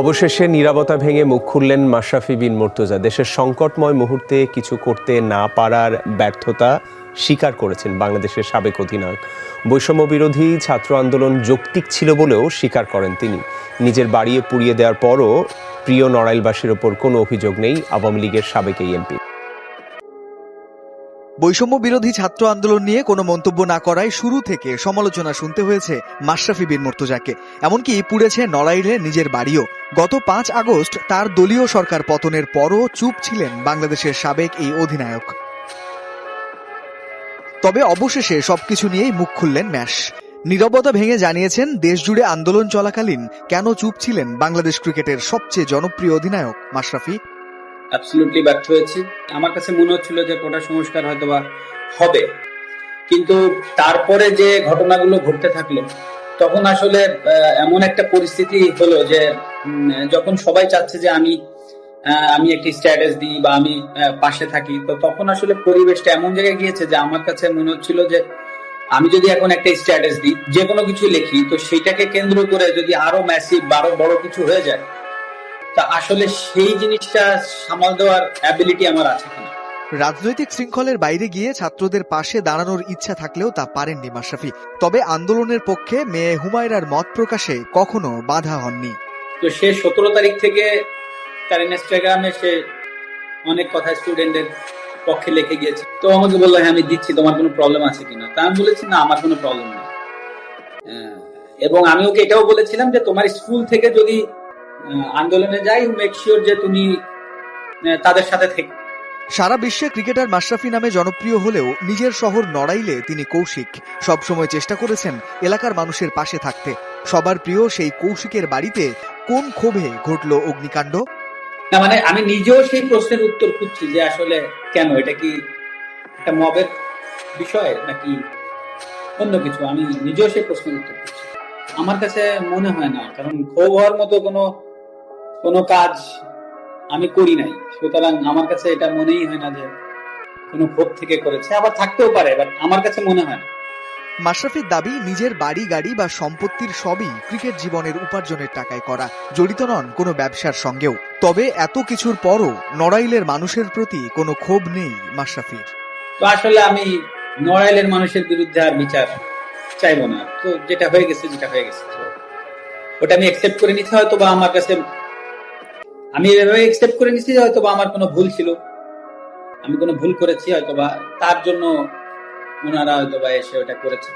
অবশেষে নিরাপত্তা ভেঙে মুখ খুললেন মাশরাফি বিন মোর্তজা। দেশের সংকটময় মুহূর্তে কিছু করতে না পারার ব্যর্থতা স্বীকার করেছেন বাংলাদেশের সাবেক অধিনায়ক। বৈষম্য বিরোধী ছাত্র আন্দোলন যৌক্তিক ছিল বলেও স্বীকার করেন তিনি। নিজের বাড়িয়ে পুড়িয়ে দেওয়ার পরও প্রিয় নড়াইলবাসীর ওপর কোনো অভিযোগ নেই আওয়ামী লীগের সাবেক এই এমপি। বৈষম্য বিরোধী ছাত্র আন্দোলন নিয়ে কোনো মন্তব্য না করায় শুরু থেকে সমালোচনা শুনতে হয়েছে মাশরাফি বিন মুর্তজাকে। এমনকি পুড়েছে নড়াইলে নিজের বাড়িও। গত পাঁচ আগস্ট তার দলীয় সরকার পতনের পরও চুপ ছিলেন বাংলাদেশের সাবেক এই অধিনায়ক। তবে অবশেষে সবকিছু নিয়েই মুখ খুললেন ম্যাশ। নীরবতা ভেঙে জানিয়েছেন, দেশজুড়ে আন্দোলন চলাকালীন কেন চুপ ছিলেন বাংলাদেশ ক্রিকেটের সবচেয়ে জনপ্রিয় অধিনায়ক মাশরাফি? অ্যাবসলিউটলি ব্যর্থ হয়েছি। আমার কাছে মনে হচ্ছিল যে কোটা সংস্কার হয়তো বা হবে। কিন্তু তারপরে যে ঘটনাগুলো ঘটতে থাকল, তখন আসলে এমন একটা পরিস্থিতি হলো যে যখন সবাই চাচ্ছে যে আমি আমি একটি স্ট্যাটাস দিই বা আমি পাশে থাকি, তো তখন আসলে পরিবেশটা এমন জায়গায় গিয়েছে যে আমার কাছে মনে হচ্ছিল যে আমি যদি এখন একটা স্ট্যাটাস দিই, যে কোনো কিছু লিখি, তো সেটাকে কেন্দ্র করে যদি আরও ম্যাসিভ বারো বড় কিছু হয়ে যায় তা আসলে সেই জিনিসটা সামাল দেওয়ার অ্যাবিলিটি আমার আছে কিনা? রাজনৈতিক শৃঙ্খলের বাইরে গিয়ে ছাত্রদের পাশে দাঁড়ানোর ইচ্ছা থাকলেও তা পারেননি মাশরাফি। তবে আন্দোলনের পক্ষে মেয়ে হুমায়রার মত প্রকাশে কখনো বাধা হননি। তো সে সতেরো তারিখ থেকে তার ইনস্টাগ্রামে সে অনেক কথা স্টুডেন্টদের পক্ষে লিখে গিয়েছে। তো আমাকে বলল হ্যাঁ আমি দিচ্ছি তোমার কোনো প্রবলেম আছে কিনা? তা আমি বলেছি না আমার কোনো প্রবলেম নেই। এবং আমি ওকে এটাও বলেছিলাম যে তোমার স্কুল থেকে যদি আন্দোলনে যাই মেক শিওর যে তুমি তাদের সাথে থেকে। সারা বিশ্বে ক্রিকেটার মাশরাফি নামে জনপ্রিয় হলেও নিজের শহর নড়াইলে তিনি কৌশিক। সবসময় চেষ্টা করেছেন এলাকার মানুষের পাশে থাকতে। সবার প্রিয় সেই কৌশিকের বাড়িতে কোন ক্ষোভে ঘটল অগ্নিকাণ্ড? না মানে আমি নিজেও সেই প্রশ্নের উত্তর খুঁজছি যে আসলে কেন? এটা কি একটা মবের বিষয় নাকি অন্য কিছু? আমি নিজেও সেই প্রশ্নের উত্তর খুঁজছি। আমার কাছে মনে হয় না কারণ ক্ষোভ হওয়ার মতো কোনো কোনো কাজ আমি করি নাই। সুতরাং আমার কাছে এটা মনেই হয় না যে কোনো ক্ষোভ থেকে করেছে। আবার থাকতেও পারে বাট আমার কাছে মনে হয় না। মাশরাফির দাবি নিজের বাড়ি গাড়ি বা সম্পত্তির সবই ক্রিকেট জীবনের উপার্জনের টাকায় করা। জড়িত নন কোনো ব্যবসার সঙ্গেও। তবে এত কিছুর পরও নড়াইলের মানুষের প্রতি কোনো ক্ষোভ নেই মাশরাফির। তো আসলে আমি নড়াইলের মানুষের বিরুদ্ধে আর বিচার চাইব না। তো যেটা হয়ে গেছে যেটা হয়ে গেছে। ওটা আমি একসেপ্ট করে নিতে হয়তো বা আমার কাছে আমি এভাবে একসেপ্ট করে নিছি হয়তো বা আমার কোনো ভুল ছিল। আমি কোনো ভুল করেছি হয়তো বা তার জন্য ওনারা হয়তো বা এসে ওটা করেছে